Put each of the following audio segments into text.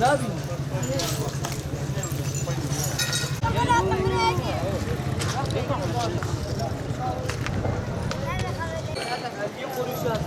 Ne yapayım? Bir konuşacağız.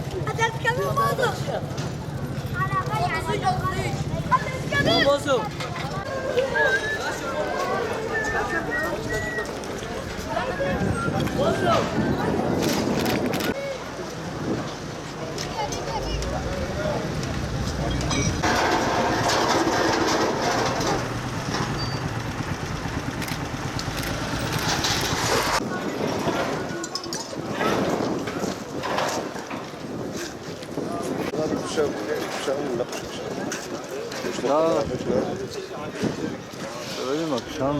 Ya. Öyle mi akşam?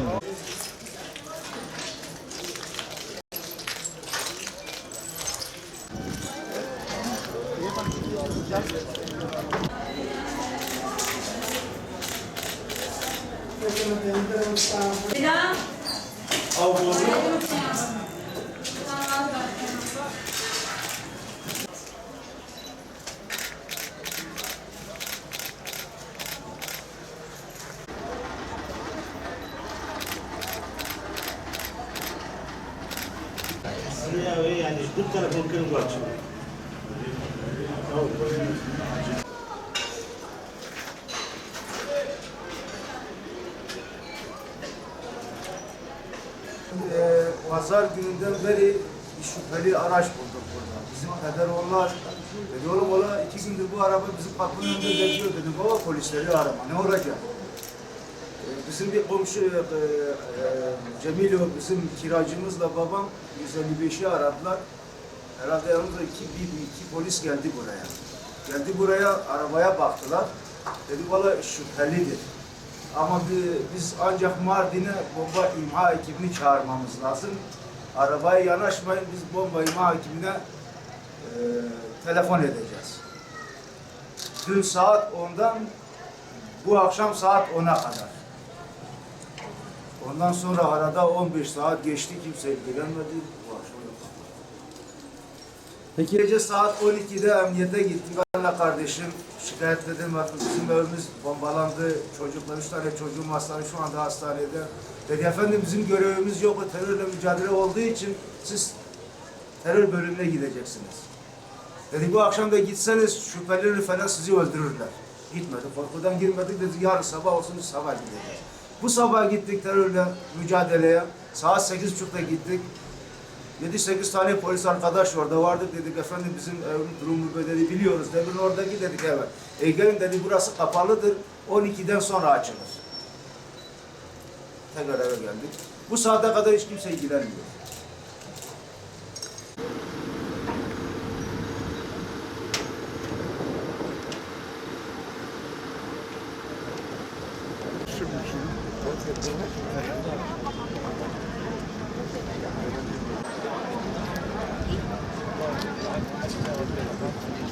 E, pazar gününden beri bir şüpheli araç bulduk burada. Bizim Pederoğlu'lar yolu ola iki gündür bu araba bizim kapının önünde bekliyor dedim. Baba polisleri arama ne olacak? Bizim bir komşu eee, eee, Cemil o bizim kiracımızla babam 155'i aradılar. Herhalde yanımızda iki, bir, iki polis geldi buraya. Geldi buraya arabaya baktılar. Dedi valla şüphelidir. Ama bi- biz ancak Mardin'e bomba imha ekibini çağırmamız lazım. Arabaya yanaşmayın, biz bomba imha ekibine e, telefon edeceğiz. Dün saat 10'dan bu akşam saat 10'a kadar. Ondan sonra arada 15 saat geçti, kimse ilgilenmedi. Yok. Peki Gece saat 12'de emniyete gittik. Anne kardeşim şikayet dedim bakın bizim evimiz bombalandı. Çocuklar, üç tane çocuğum hastane şu anda hastanede. Dedi efendim bizim görevimiz yok. Terörle mücadele olduğu için siz terör bölümüne gideceksiniz. Dedi bu akşam da gitseniz şüphelileri falan sizi öldürürler. Gitmedi. Korkudan girmedik dedi yarın sabah olsun sabah gideceğiz. Bu sabah gittik terörle mücadeleye. Saat 8.30'da gittik. 7-8 tane polis arkadaş orada vardı dedik efendim bizim evin durumu böyle dedi biliyoruz demin oradaki dedik evet. E gelin dedi burası kapalıdır 12'den sonra açılır. Tekrar eve geldik. Bu saate kadar hiç kimse ilgilenmiyor. Thank you.